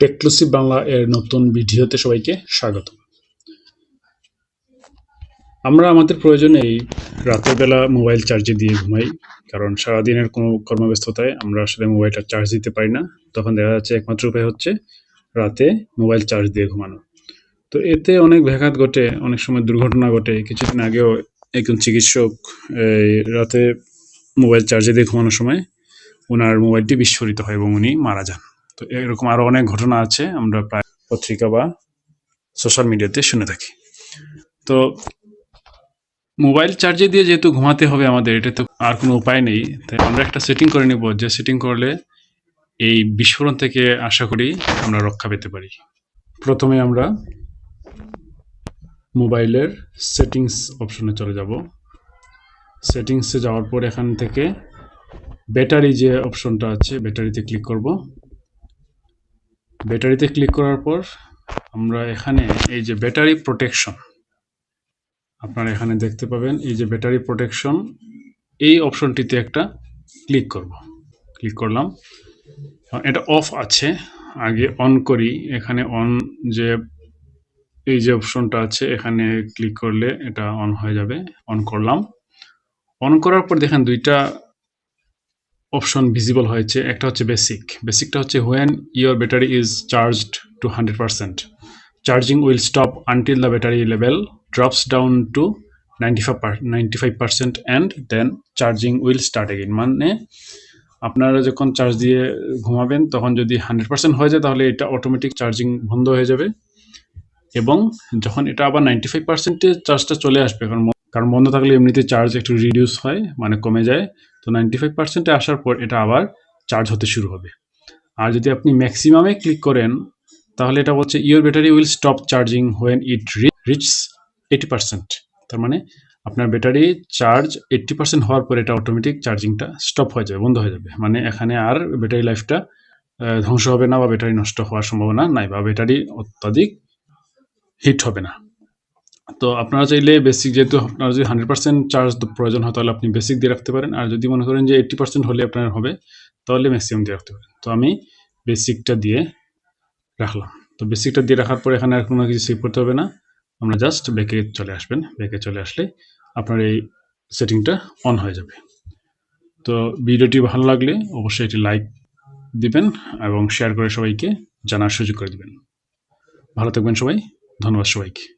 টেকক্লুসিভ বাংলা এর নতুন ভিডিওতে সবাইকে স্বাগত। আমরা আমাদের প্রয়োজনে রাতের বেলা মোবাইল চার্জে দিয়ে ঘুমাই, কারণ সারাদিনের কোনো কর্মব্যস্ততায় আমরা আসলে মোবাইলটা চার্জ দিতে পারি না। তখন দেখা যাচ্ছে একমাত্র উপায় হচ্ছে রাতে মোবাইল চার্জ দিয়ে ঘুমানো। তো এতে অনেক ব্যাঘাত ঘটে, অনেক সময় দুর্ঘটনা ঘটে। কিছুদিন আগেও একজন চিকিৎসক রাতে মোবাইল চার্জে দিয়ে ঘুমানোর সময় ওনার মোবাইলটি বিস্ফোরিত হয় এবং উনি মারা যান। তো এরকম আরও অনেক ঘটনা আছে, আমরা প্রায় পত্রিকা বা সোশ্যাল মিডিয়াতে শুনে থাকি। তো মোবাইল চার্জে দিয়ে যেহেতু ঘুমাতে হবে আমাদের, এটা তো আর কোনো উপায় নেই। তাই আমরা একটা সেটিং করে নিব, যে সেটিং করলে এই বিস্ফোরণ থেকে আশা করি আমরা রক্ষা পেতে পারি। প্রথমে আমরা মোবাইলের সেটিংস অপশনে চলে যাব। সেটিংসে যাওয়ার পর এখান থেকে ব্যাটারি যে অপশনটা আছে ব্যাটারিতে ক্লিক করব। ব্যাটারিতে ক্লিক করার পর আমরা এখানে এই যে ব্যাটারি প্রোটেকশন, আপনারা এখানে দেখতে পাবেন এই যে ব্যাটারি প্রোটেকশন, এই অপশনটিতে একটা ক্লিক করব। ক্লিক করলাম। এটা অফ আছে, আগে অন করি, এখানে অন যে এই যে অপশনটা আছে, এখানে ক্লিক করলে এটা অন হয়ে যাবে, অন করলাম। অন করার পর দেখেন দুইটা অপশন ভিজিবল হয়েছে, একটা হচ্ছে বেসিক বেসিকটা হচ্ছে when your battery is charged to hundred percent charging will stop until the battery level drops down to ninety five ninety five percent and then charging will start again মানে আপনারা যখন charge দিয়ে ঘুমাবেন, তখন যদি hundred percent হয়ে যায়, তাহলে এটা অটোমেটিক চার্জিং বন্ধ হয়ে যাবে। এবং যখন এটা আবার নাইনটি ফাইভ পার্সেন্টে চার্জটা চলে আসবে, কারণ কারণ বন্ধ থাকলে এমনিতে চার্জ একটু রিডিউস হয় মানে কমে যায়। তো নাইনটি ফাইভ পার্সেন্টে আসার পর এটা আবার চার্জ হতে শুরু হবে। আর যদি আপনি ম্যাক্সিমামে ক্লিক করেন, তাহলে এটা বলছে your battery will stop charging when it reaches eighty percent তার মানে আপনার ব্যাটারি চার্জ এইট্টি পার্সেন্ট হওয়ার পর এটা অটোমেটিক চার্জিংটা স্টপ হয়ে যাবে, বন্ধ হয়ে যাবে। মানে এখানে আর ব্যাটারি লাইফটা ধ্বংস হবে না বা ব্যাটারি নষ্ট হওয়ার সম্ভাবনা নাই বা ব্যাটারি অত্যাধিক হিট হবে না। তো আপনারা চাইলে বেসিক যেহেতু আপনার যদি হান্ড্রেড পার্সেন্ট চার্জ প্রয়োজন হয়, তাহলে আপনি বেসিক দিয়ে রাখতে পারেন। আর যদি মনে করেন যে এইট্টি পার্সেন্ট হলে আপনার হবে, তাহলে ম্যাক্সিমাম দিয়ে রাখতে পারেন। তো আমি বেসিকটা দিয়ে রাখলাম। তো বেসিকটা দিয়ে রাখার পর এখানে আর কোনো কিছু সেভ করতে হবে না। আমরা জাস্ট ব্যাকে চলে আসবেন। ব্যাকে চলে আসলে আপনার এই সেটিংটা অন হয়ে যাবে। তো ভিডিওটি ভালো লাগলে অবশ্যই এটি লাইক দিবেন এবং শেয়ার করে সবাইকে জানার সুযোগ করে দিবেন। ভালো থাকবেন সবাই। ধন্যবাদ সবাইকে।